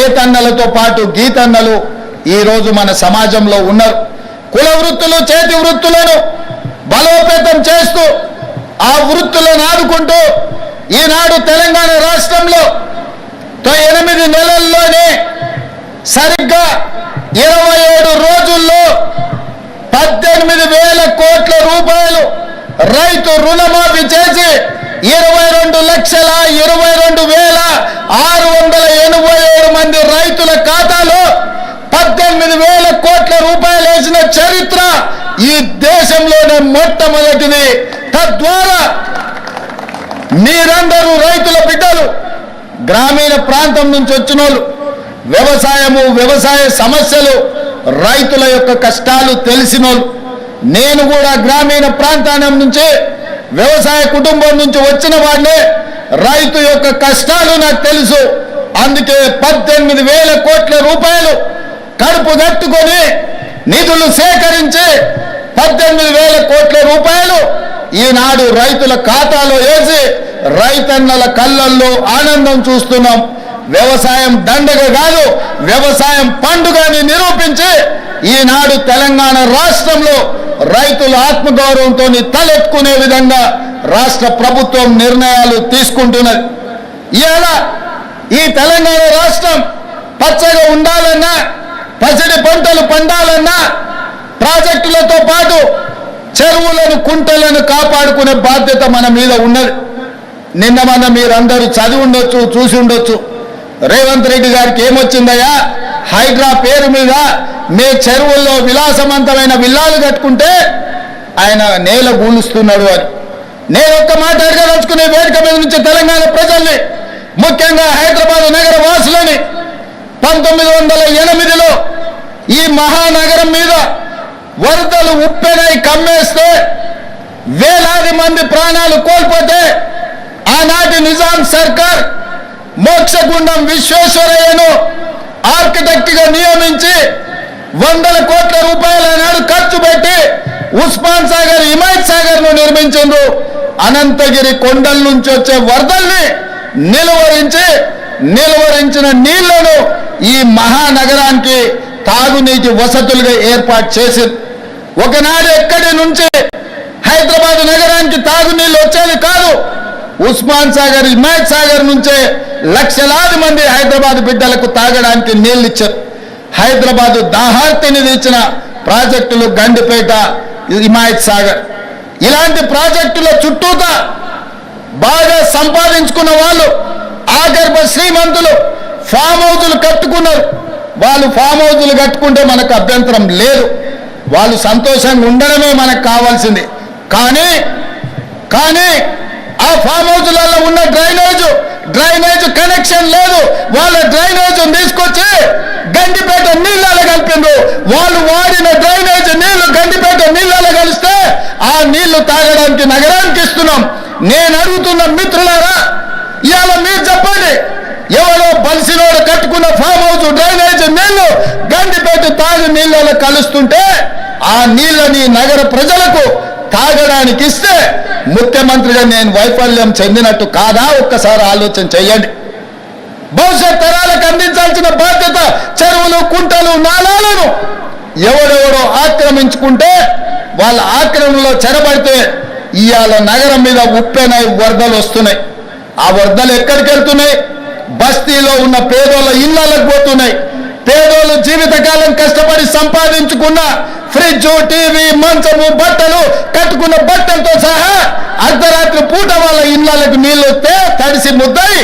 నేతన్నలతో పాటు గీతన్నలు ఈరోజు మన సమాజంలో ఉన్నారు. కుల వృత్తులు చేతి వృత్తులను బలోపేతం చేస్తూ ఆ వృత్తులను ఆదుకుంటూ ఈనాడు తెలంగాణ రాష్ట్రంలో ఎనిమిది నెలల్లోనే సరిగ్గా ఇరవై ఏడు రోజుల్లో పద్దెనిమిది వేల కోట్ల రూపాయలు రైతు రుణమాఫీ చేసి ఇరవై రెండు లక్షల ఇరవై రెండు వేల ఆరు వందల ఎనభై ఏడు మంది రైతుల ఖాతాలో పద్దెనిమిది వేల కోట్ల రూపాయలు వేసిన చరిత్ర ఈ దేశంలోనే మొట్టమొదటిది. తద్వారా మీరందరూ రైతుల బిడ్డలు గ్రామీణ ప్రాంతం నుంచి వచ్చిన వాళ్ళు వ్యవసాయము వ్యవసాయ సమస్యలు రైతుల యొక్క కష్టాలు తెలిసిన వాళ్ళు నేను కూడా గ్రామీణ ప్రాంతానం నుంచి వ్యవసాయ కుటుంబం నుంచి వచ్చిన వాడినే రైతు యొక్క కష్టాలు నాకు తెలుసు. అందుకే పద్దెనిమిది వేల కోట్ల రూపాయలు కడుపు కట్టుకొని నిధులు సేకరించి పద్దెనిమిది వేల కోట్ల రూపాయలు ఈనాడు రైతుల ఖాతాలో వేసి రైతన్నల కళ్ళల్లో ఆనందం చూస్తున్నాం. వ్యవసాయం దండగ కాదు వ్యవసాయం పండుగని నిరూపించి ఈనాడు తెలంగాణ రాష్ట్రంలో రైతుల ఆత్మగౌరవంతో తలెత్తుకునే విధంగా రాష్ట్ర ప్రభుత్వం నిర్ణయాలు తీసుకుంటున్నది. ఇవాళ ఈ తెలంగాణ రాష్ట్రం పచ్చగా ఉండాలన్నా పసిడి పంటలు పండాలన్నా ప్రాజెక్టులతో పాటు చెరువులను కుంటలను కాపాడుకునే బాధ్యత మన మీద ఉన్నది. నిన్న మన మీరందరూ చదివి ఉండొచ్చు చూసి ఉండొచ్చు. రేవంత్ రెడ్డి గారికి ఏమొచ్చిందయ్యా? హైడ్రా పేరు మీద మీ చెరువుల్లో విలాసవంతమైన విల్లాలు కట్టుకుంటే ఆయన నేల గూలుస్తున్నాడు అని. నేను ఒక్క మాట అడగదలుచుకునే వేదిక మీద నుంచి తెలంగాణ ప్రజల్ని ముఖ్యంగా హైదరాబాద్ నగర వాసులని పంతొమ్మిది వందల ఎనిమిదిలో ఈ మహానగరం మీద వరదలు ఉప్పెనై కమ్మేస్తే వేలాది మంది ప్రాణాలు కోల్పోతే ఆనాటి నిజాం సర్కార్ మోక్షగుండం విశ్వేశ్వరయ్యను ఆర్కిటెక్ట్గా నియమించి వందల కోట్ల రూపాయల నాడు ఖర్చు పెట్టి ఉస్మాన్ సాగర్ హిమాయత్ సాగర్ను నిర్మించిండ్రు. అనంతగిరి కొండల నుంచి వచ్చే వరదల్ని నిలువరించి నిలువరించిన నీళ్ళను ఈ మహానగరానికి తాగునీటి వసతులుగా ఏర్పాటు చేసింది ఒకనాడు ఎక్కడి నుంచి హైదరాబాద్ నగరానికి తాగునీళ్ళు వచ్చేది కాదు. ఉస్మాన్ సాగర్ హిమాయత్ సాగర్ నుంచే లక్షలాది మంది హైదరాబాద్ బిడ్డలకు తాగడానికి నీళ్ళు ఇచ్చారు. హైదరాబాద్ దాహార్తిని తెచ్చిన ప్రాజెక్టులు గండిపేట హిమాయత్ సాగర్. ఇలాంటి ప్రాజెక్టుల చుట్టూత బాగా సంపాదించుకున్న వాళ్ళు శ్రీమంతులు ఫామ్ హౌజులు కట్టుకున్నారు. వాళ్ళు ఫామ్ హౌజులు కట్టుకుంటే మనకు అభ్యంతరం లేదు. వాళ్ళు సంతోషంగా ఉండడమే మనకు కావాల్సింది. కానీ కానీ ఆ ఫామ్ హౌజులలో ఉన్న డ్రైనేజ్ డ్రైనేజ్ కనెక్షన్ లేదు. వాళ్ళ డ్రైనేజ్ తీసుకొచ్చి గండిపేట నీళ్ళలో కలిపిండ్రు. వాళ్ళు వాడిన డ్రైనేజ్ నీళ్ళు గండిపేట నీళ్ళలో కలిస్తే ఆ నీళ్ళు తాగడానికి నగరానికి ఇస్తున్నాం. నేను అడుగుతున్న మిత్రులారా ఇవాళ మీరు చెప్పండి ఎవరో బలిసినోడు కట్టుకున్న ఫామ్ హౌస్ డ్రైనేజ్ నీళ్ళు గండిపేట తాగి నీళ్ళలో కలుస్తుంటే ఆ నీళ్ళని నగర ప్రజలకు తాగడానికి ఇస్తే ముఖ్యమంత్రిగా నేను వైఫల్యం చెందినట్టు కాదా? ఒక్కసారి ఆలోచన చెయ్యండి భవిష్యత్ తరాలకు అందించాల్సిన బాధ్యత చెరువులు కుంటలు నాళాలను ఎవరెవరో ఆక్రమించుకుంటే వాళ్ళ ఆక్రమణలో చెరబడితే ఇవాళ నగరం మీద ఉప్పెనై వరదలు వస్తున్నాయి. ఆ వరదలు ఎక్కడికి వెళ్తున్నాయి బస్తీలో ఉన్న పేదోళ్ళ ఇళ్ళకు పోతున్నాయి. పేదోళ్ళు జీవితకాలం కష్టపడి సంపాదించుకున్న ఫ్రిడ్జ్ టీవీ మంచము బట్టలు కట్టుకున్న బట్టలతో సహా అర్ధరాత్రి పూట వాళ్ళ ఇళ్ళకు నీళ్ళు వస్తే తడిసి ముద్దాయి.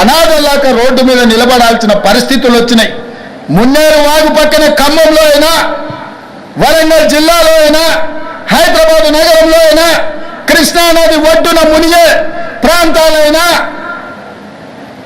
అనాథలాక రోడ్డు మీద నిలబడాల్సిన పరిస్థితులు వచ్చినాయి. మున్నేరు వాగు పక్కన ఖమ్మంలో అయినా వరంగల్ జిల్లాలో అయినా హైదరాబాద్ నగరంలో అయినా కృష్ణానది ఒడ్డున మునిగే ప్రాంతాలైనా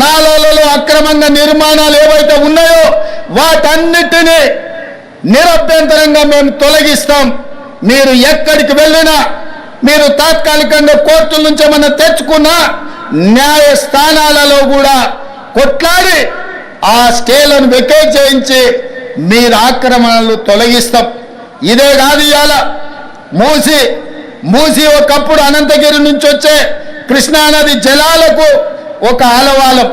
నాలలో అక్రమంగా నిర్మాణాలు ఏవైతే ఉన్నాయో వాటన్నిటినీ నిరభ్యంతరంగా మేము తొలగిస్తాం. మీరు ఎక్కడికి వెళ్ళినా మీరు తాత్కాలికంగా కోర్టుల నుంచి ఏమన్నా తెచ్చుకున్నా న్యాయస్థానాలలో కూడా కొట్లాడి ఆ స్టేలను వెకేట్ చేయించి మీరు ఆక్రమణలు తొలగిస్తాం. ఇదే కాదు ఇవాళ మూసి మూసి ఒకప్పుడు అనంతగిరి నుంచి వచ్చే కృష్ణానది జలాలకు ఒక ఆలవాలం.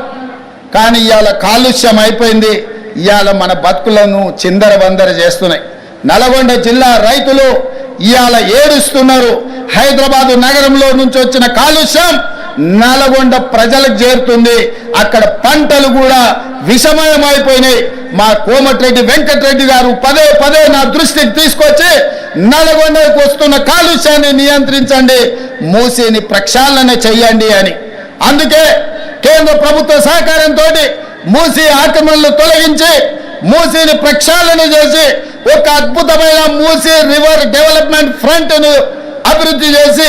కానీ ఇవాళ కాలుష్యం అయిపోయింది. ఇవాళ మన బతుకులను చిందర వందర చేస్తున్నాయి. నల్గొండ జిల్లా రైతులు ఇవాళ ఏడుస్తున్నారు. హైదరాబాదు నగరంలో నుంచి వచ్చిన కాలుష్యం నల్గొండ ప్రజలకు చేరుతుంది. అక్కడ పంటలు కూడా విషమయమైపోయినాయి. మా కోమటిరెడ్డి వెంకటరెడ్డి గారు పదే పదే నా దృష్టికి తీసుకొచ్చి నల్గొండకు వస్తున్న కాలుష్యాన్ని నియంత్రించండి. మూసిని ప్రక్షాళన చెయ్యండి అని. అందుకే కేంద్ర ప్రభుత్వ సహకారంతో మూసి ఆక్రమణలు తొలగించి మూసీని ప్రక్షాళన చేసి ఒక అద్భుతమైన మూసి రివర్ డెవలప్మెంట్ ఫ్రంట్ను అభివృద్ధి చేసి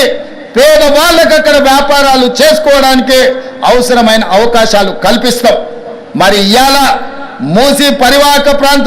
పేదవాళ్ళకు అక్కడ వ్యాపారాలు చేసుకోవడానికి అవసరమైన అవకాశాలు కల్పిస్తాం. మరి ఇవాళ మూసి పరివాహక ప్రాంతం